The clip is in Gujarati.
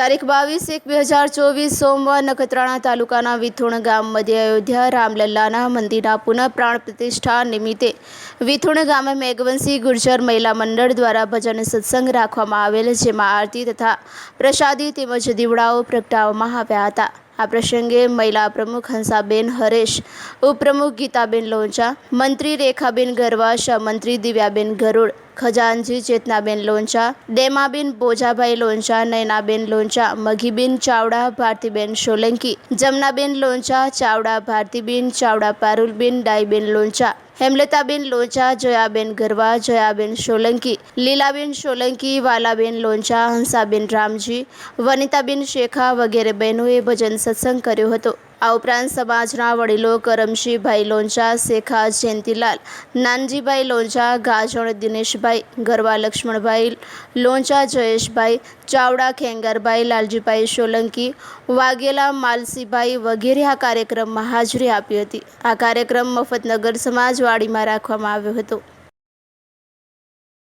તારીખ બાવીસ એક બે હજાર ચોવીસ સોમવાર નખત્રાણા તાલુકાના વિથુણ ગામ મધ્ય અયોધ્યા રામલલ્લાના મંદિરના પુનઃ પ્રાણ પ્રતિષ્ઠા નિમિત્તે વિથુણ ગામે મેઘવંશી ગુર્જર મહિલા મંડળ દ્વારા ભજન સત્સંગ રાખવામાં આવેલ, જેમાં આરતી તથા પ્રસાદી તેમજ દીવડાઓ પ્રગટાવવામાં આવ્યા હતા. આ પ્રસંગે મહિલા પ્રમુખ હંસાબેન હરેશ, ઉપપ્રમુખ ગીતાબેન લોંચા, મંત્રી રેખાબેન ગરવા મંત્રી દિવ્યાબેન ગરુડ ખજાનજી, ચેતનાબેન લોંચા, ડેમાબેન બોજાભાઈ લોંચા, નયનાબેન લોંચા, મઘીબેન ચાવડા, ભારતીબેન સોલંકી, જમનાબેન લોંચા, ચાવડા ભારતીબેન, ચાવડા પારુલબેન, ડાઈબેન લોંચા, હેમલતાબેન લોંચા, જયાબેન ગરવા, જયાબેન સોલંકી, લીલાબેન સોલંકી, વાલાબેન લોંચા, હંસાબેન રામજી, વનિતાબેન શેખા વગેરે બહેનોએ ભજન સત્સંગ કર્યો હતો. આ ઉપરાંત સમાજના વડીલો કરમશીભાઈ લોંચા શેખા જયંતિલાલ, નાનજીભાઈ લોંચા ગાજણ દિનેશભાઈ, ગરવા લક્ષ્મણભાઈ લોંચા જયેશભાઈ, ચાવડા ખેંગારભાઈ, લાલજીભાઈ સોલંકી, વાઘેલા માલસીભાઈ વગેરે આ કાર્યક્રમમાં હાજરી આપી હતી. આ કાર્યક્રમ મફતનગર સમાજવાડીમાં રાખવામાં આવ્યો હતો.